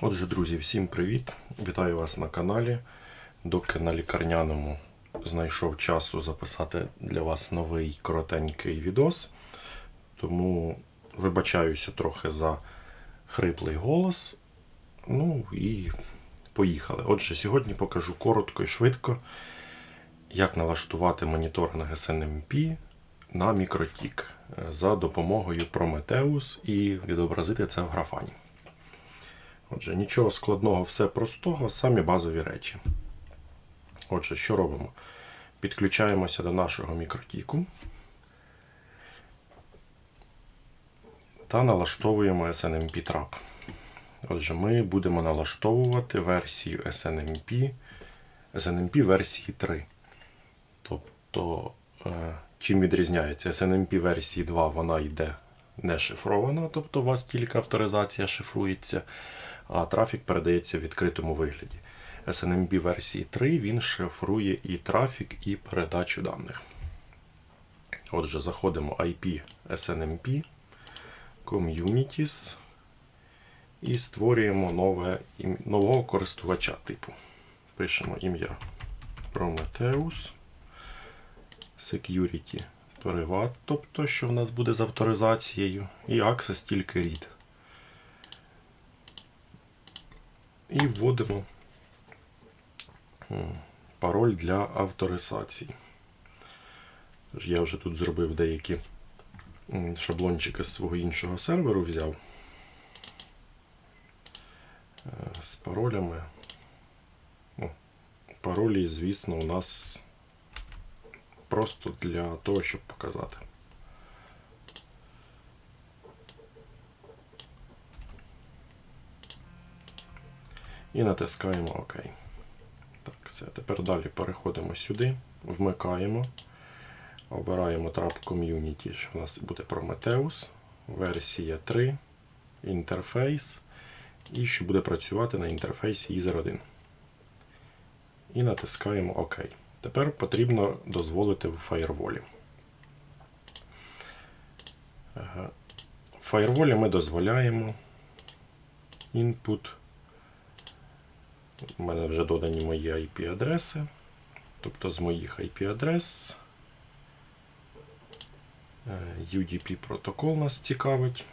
Отже, друзі, всім привіт! Вітаю вас на каналі. Доки на лікарняному знайшов часу записати для вас новий коротенький відос. Тому вибачаюся трохи за хриплий голос. Ну і поїхали. Отже, сьогодні покажу коротко і швидко, як налаштувати моніторинг SNMP на мікротік за допомогою Prometheus і відобразити це в графані. Отже, нічого складного, все простого, самі базові речі. Отже, що робимо? Підключаємося до нашого мікротіку та налаштовуємо SNMP Trap. Отже, ми будемо налаштовувати версію SNMP, SNMP версії 3. Тобто, е, чим відрізняється? SNMP версії 2 вона йде не шифрована, тобто у вас тільки авторизація шифрується, а трафік передається в відкритому вигляді. SNMP версії 3 він шифрує і трафік, і передачу даних. Отже, заходимо IP SNMP, Communities і створюємо нове, нового користувача типу. Пишемо ім'я Prometheus, Security Privat, тобто, що в нас буде з авторизацією, і Access тільки read. І вводимо пароль для авторизації. Я вже тут зробив деякі шаблончики з свого іншого серверу взяв. Е, з паролями. Ну, Паролі, звісно, у нас просто для того, щоб показати. І натискаємо ОК. Так, все. Тепер далі переходимо сюди, вмикаємо, обираємо Trap Community, що у нас буде Prometheus, версія 3, інтерфейс, і що буде працювати на інтерфейсі Ether 1. І натискаємо ОК. Тепер потрібно дозволити в фаєрволі. В фаєрволі ми дозволяємо input. У мене вже додані мої IP-адреси. Тобто з моїх IP-адрес UDP протокол нас цікавить.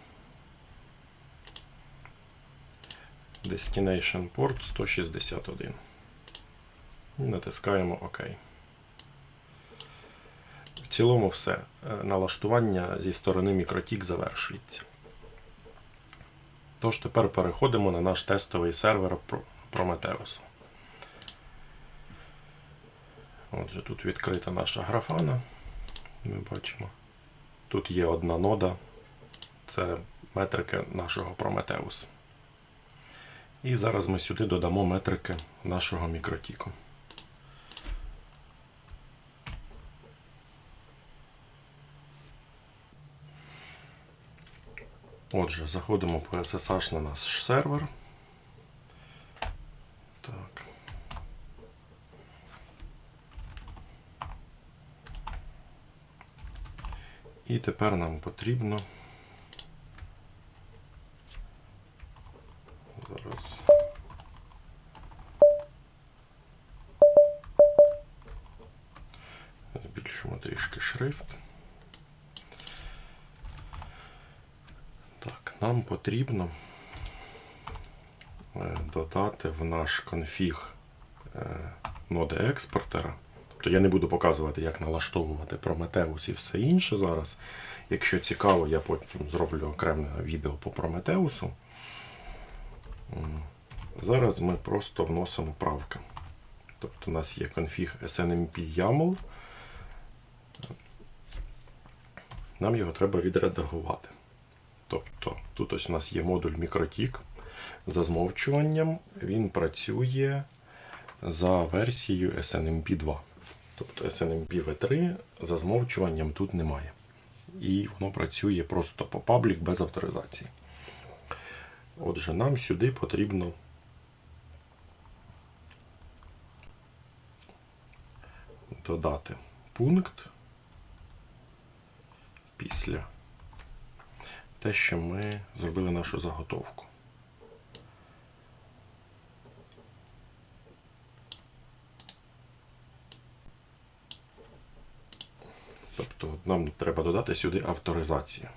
Destination Port 161. І натискаємо ОК. В цілому все. Налаштування зі сторони мікротік завершується. Тож тепер переходимо на наш тестовий сервер Prometheus. Отже, тут відкрита наша графана. Ми бачимо. Тут є одна нода, це метрики нашого Prometheus. І зараз ми сюди додамо метрики нашого мікротіку. Отже, заходимо по SSH на наш сервер. Так. І тепер нам потрібно зараз збільшимо трішки шрифт. Так, нам потрібно додати в наш конфіг ноди експортера. Тобто я не буду показувати, як налаштовувати Prometheus і все інше зараз. Якщо цікаво, я потім зроблю окреме відео по Prometheus. Зараз ми просто вносимо правки. Тобто у нас є конфіг SNMP YAML. Нам його треба відредагувати. Тобто тут ось у нас є модуль мікротік. За змовчуванням він працює за версією SNMP 2. Тобто SNMP V3 за змовчуванням тут немає. І воно працює просто по паблік без авторизації. Отже, нам сюди потрібно додати пункт після те, що ми зробили нашу заготовку. Нам треба додати сюди авторизацію.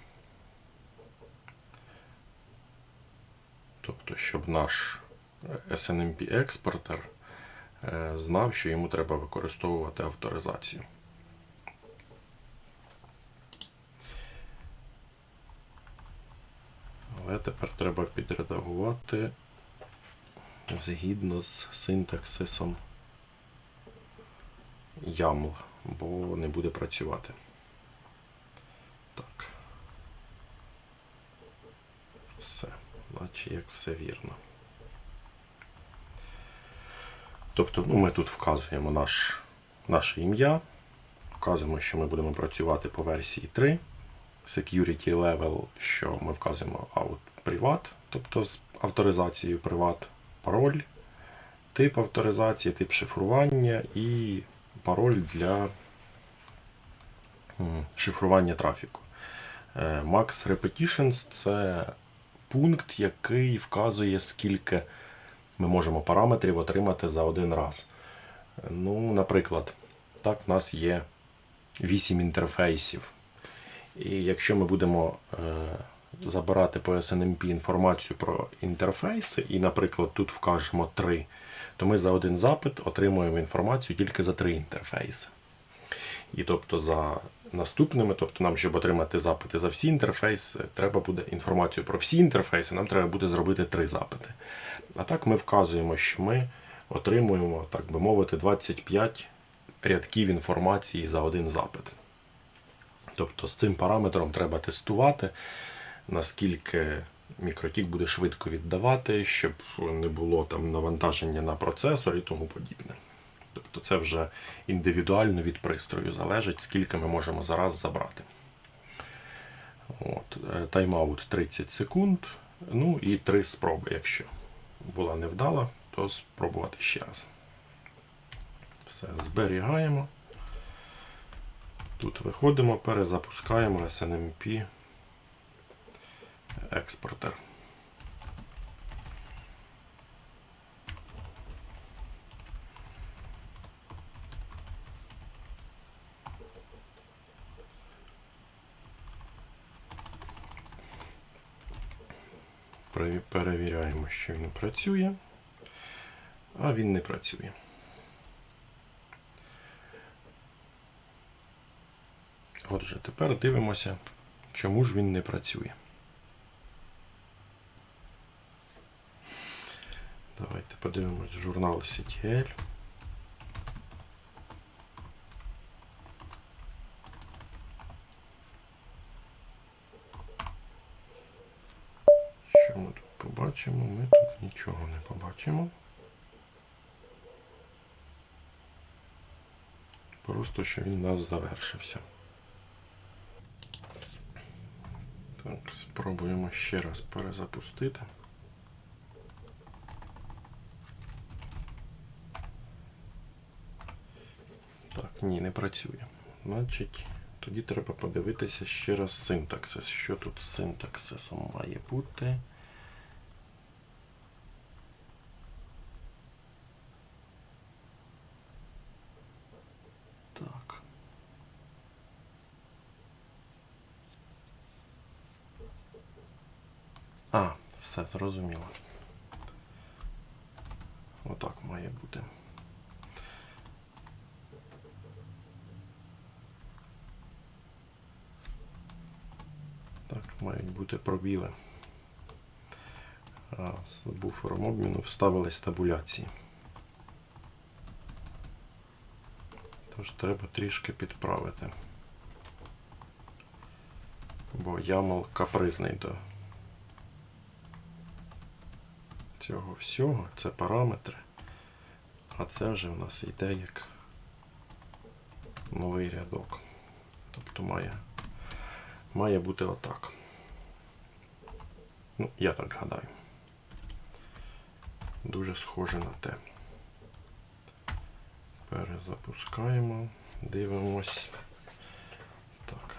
Тобто, щоб наш SNMP експортер е, знав, що йому треба використовувати авторизацію. Але тепер треба підредагувати згідно з синтаксисом YAML, бо не буде працювати. Так. Все. Наче як все вірно. Тобто ну, ми тут вказуємо наш, наше ім'я, вказуємо, що ми будемо працювати по версії 3. Security level, що ми вказуємо out privat, тобто з авторизацією приват, пароль, тип авторизації, тип шифрування і пароль для шифрування трафіку. Е, Max Repetitions це пункт, який вказує, скільки ми можемо параметрів отримати за один раз. Ну, наприклад, так, в нас є 8 інтерфейсів. І якщо ми будемо е, забирати по SNMP інформацію про інтерфейси, і, наприклад, тут вкажемо 3, то ми за один запит отримуємо інформацію тільки за 3 інтерфейси. І тобто за наступними, тобто нам, щоб отримати запити за всі інтерфейси, треба буде інформацію про всі інтерфейси, нам треба буде зробити три запити. А так ми вказуємо, що ми отримуємо, так би мовити, 25 рядків інформації за один запит. Тобто з цим параметром треба тестувати, наскільки мікротік буде швидко віддавати, щоб не було там навантаження на процесор і тому подібне. Тобто це вже індивідуально від пристрою залежить, скільки ми можемо зараз забрати. От, е, Тайм-аут 30 секунд. Ну і 3 спроби. Якщо була невдала, то спробувати ще раз. Все, зберігаємо. Тут виходимо, перезапускаємо SNMP експортер. Перевіряємо, що він працює, а він не працює. Отже, тепер дивимося, чому ж він не працює. Давайте подивимось журнал CTL. Що ми тут побачимо? Ми тут нічого не побачимо. Просто що він у нас завершився. Так, спробуємо ще раз перезапустити. Так, ні, не працює. Значить, тоді треба подивитися ще раз синтаксис. Що тут з синтаксисом має бути? Так. А, все зрозуміло. Отак має бути. Так, мають бути пробіли. А з буфером обміну вставились табуляції. Тож треба трішки підправити. Бо ямал капризний до цього всього. Це параметри. А це вже в нас йде як новий рядок. Тобто має, має бути отак. Ну, я так гадаю. Дуже схоже на те. Перезапускаємо, дивимось. Так.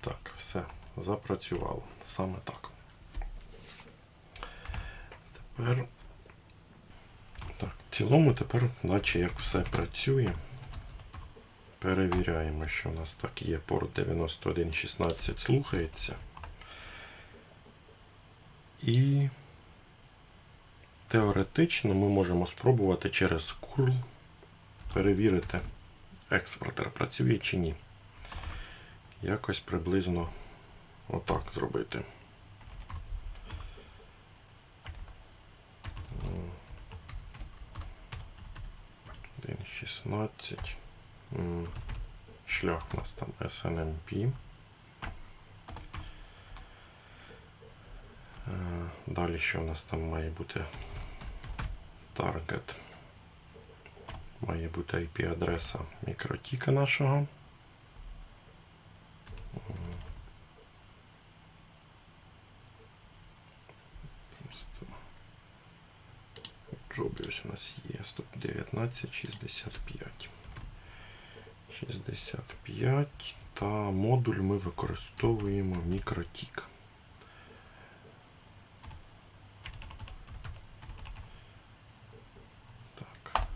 Так, все, запрацювало. Саме так. Тепер. Так, в цілому тепер, наче як все працює. Перевіряємо, що у нас так є. Порт 9116 слухається. І теоретично ми можемо спробувати через curl перевірити, експортер працює чи ні. Якось приблизно отак зробити. Один 16. Шлях у нас там SNMP. Е, Далі що у нас там має бути Target. Має бути IP-адреса мікротіка нашого. Джобі ось у нас є 119, 65. 65 та модуль ми використовуємо мікротік. Так.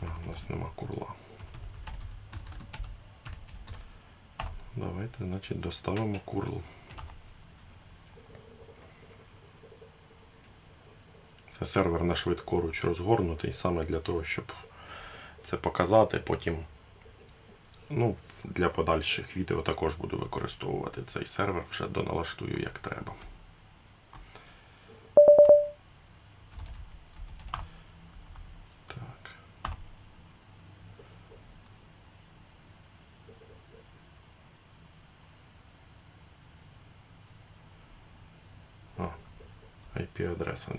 А, у нас нема курла. Давайте, значить, доставимо курл. Це сервер на швидкоруч розгорнутий саме для того, щоб це показати. Потім ну, для подальших відео також буду використовувати цей сервер, вже доналаштую як треба. Так. А, IP-адреса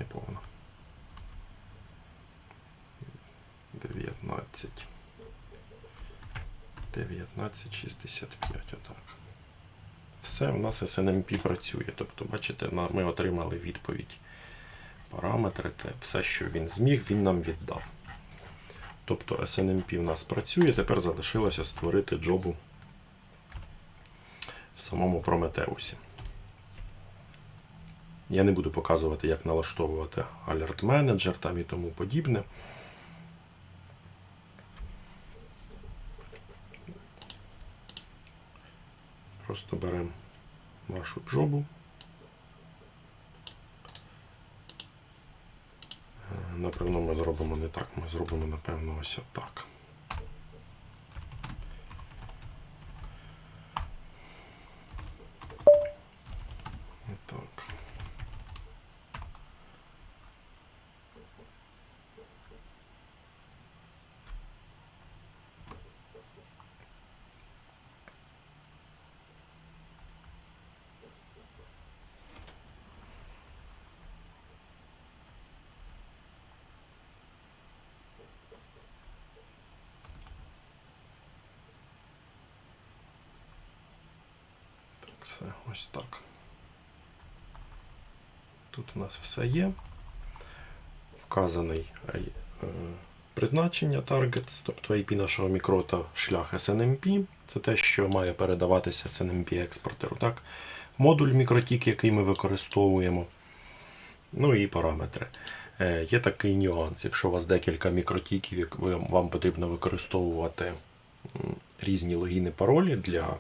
19. 1965, отак. Все, у нас SNMP працює. Тобто, бачите, ми отримали відповідь. Параметри, те, все, що він зміг, він нам віддав. Тобто SNMP в нас працює, тепер залишилося створити джобу в самому Прометеусі. Я не буду показувати, як налаштовувати Alert Manager там і тому подібне. Просто беремо вашу джобу. Е, Напевно, ми зробимо не так, ми зробимо, напевно, ось так. Так, все, ось так. Тут у нас все є. Вказаний е, е, призначення targets, тобто IP нашого мікрота шлях SNMP. Це те, що має передаватися SNMP експортеру. Так? Модуль мікротік, який ми використовуємо. Ну і параметри. Е, Є такий нюанс. Якщо у вас декілька мікротіків, вам потрібно використовувати різні логіни паролі для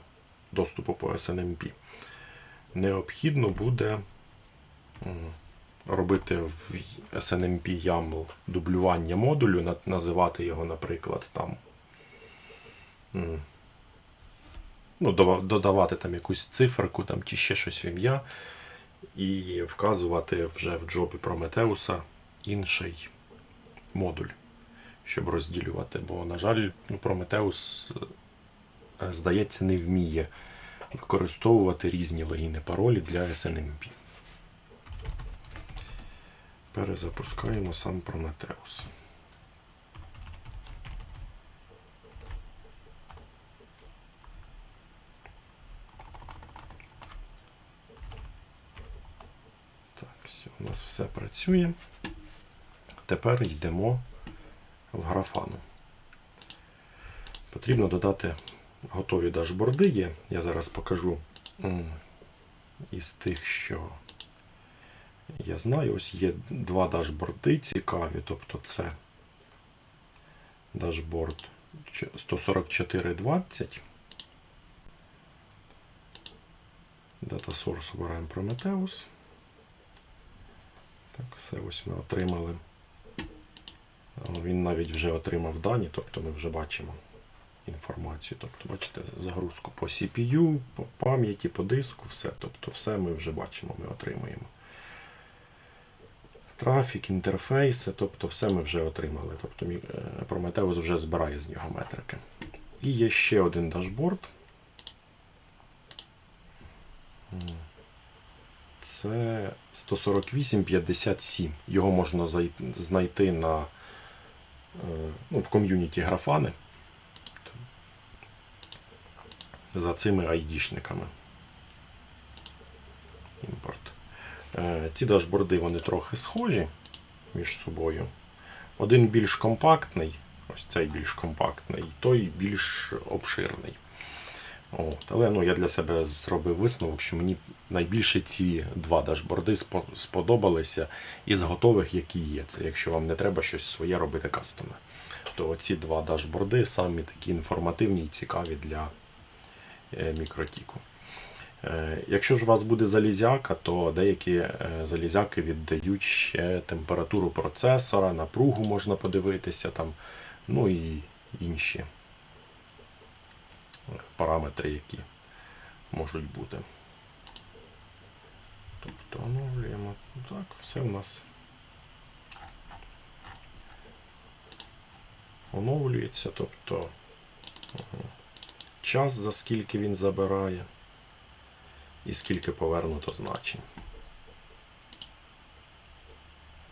доступу по SNMP, необхідно буде робити в SNMP YAML дублювання модулю, називати його, наприклад, там. Ну, додавати там якусь циферку там, чи ще щось в ім'я, і вказувати вже в джобі Прометеуса інший модуль, щоб розділювати. Бо, на жаль, ну, Прометеус, здається, не вміє використовувати різні логіни паролі для SNMP. Перезапускаємо сам Prometheus. Так, все, у нас все працює. Тепер йдемо в графану. Потрібно додати готові дашборди є. Я зараз покажу із тих, що я знаю. Ось є два дашборди цікаві. Тобто це дашборд 144.20. Data Source обираємо Prometheus. Так, все ось ми отримали. Він навіть вже отримав дані, тобто ми вже бачимо інформацію. Тобто, бачите, загрузку по CPU, по пам'яті, по диску, все. Тобто, все ми вже бачимо, ми отримуємо. Трафік, інтерфейси, тобто все ми вже отримали. Тобто мі- е, Prometheus вже збирає з нього метрики. І є ще один дашборд. Це 148.57. Його можна знайти на, е, ну, в ком'юніті графани за цими айдішниками. Імпорт. Е, Ці дашборди вони трохи схожі між собою. Один більш компактний, ось цей більш компактний, той більш обширний. От. Але ну, я для себе зробив висновок, що мені найбільше ці два дашборди сподобалися із готових, які є. Це якщо вам не треба щось своє робити кастоме. То ці два дашборди самі такі інформативні і цікаві для мікротіку. Е, Якщо ж у вас буде залізяка, то деякі е, залізяки віддають ще температуру процесора, напругу можна подивитися, там, ну і інші е, параметри, які можуть бути. Тобто оновлюємо. Так, все в нас оновлюється, тобто ага, час, за скільки він забирає і скільки повернуто значень.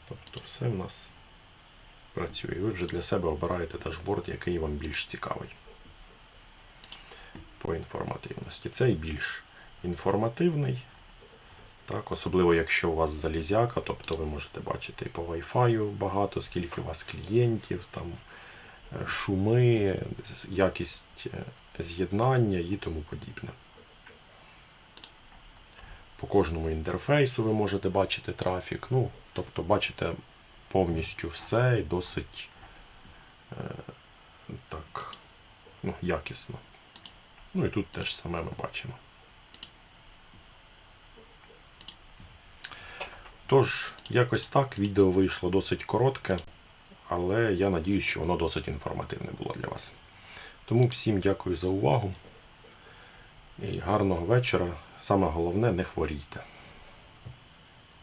Тобто все в нас працює. Ви вже для себе обираєте дашборд, який вам більш цікавий по інформативності. Цей більш інформативний. Так, особливо якщо у вас залізяка, тобто ви можете бачити і по Wi-Fi багато, скільки у вас клієнтів, там е, шуми, якість е, з'єднання і тому подібне. По кожному інтерфейсу ви можете бачити трафік. Ну, тобто бачите повністю все і досить е, так, ну, якісно. Ну і тут теж саме ми бачимо. Тож, якось так, відео вийшло досить коротке, але я надіюсь, що воно досить інформативне було для вас. Тому всім дякую за увагу і гарного вечора. Саме головне, не хворійте.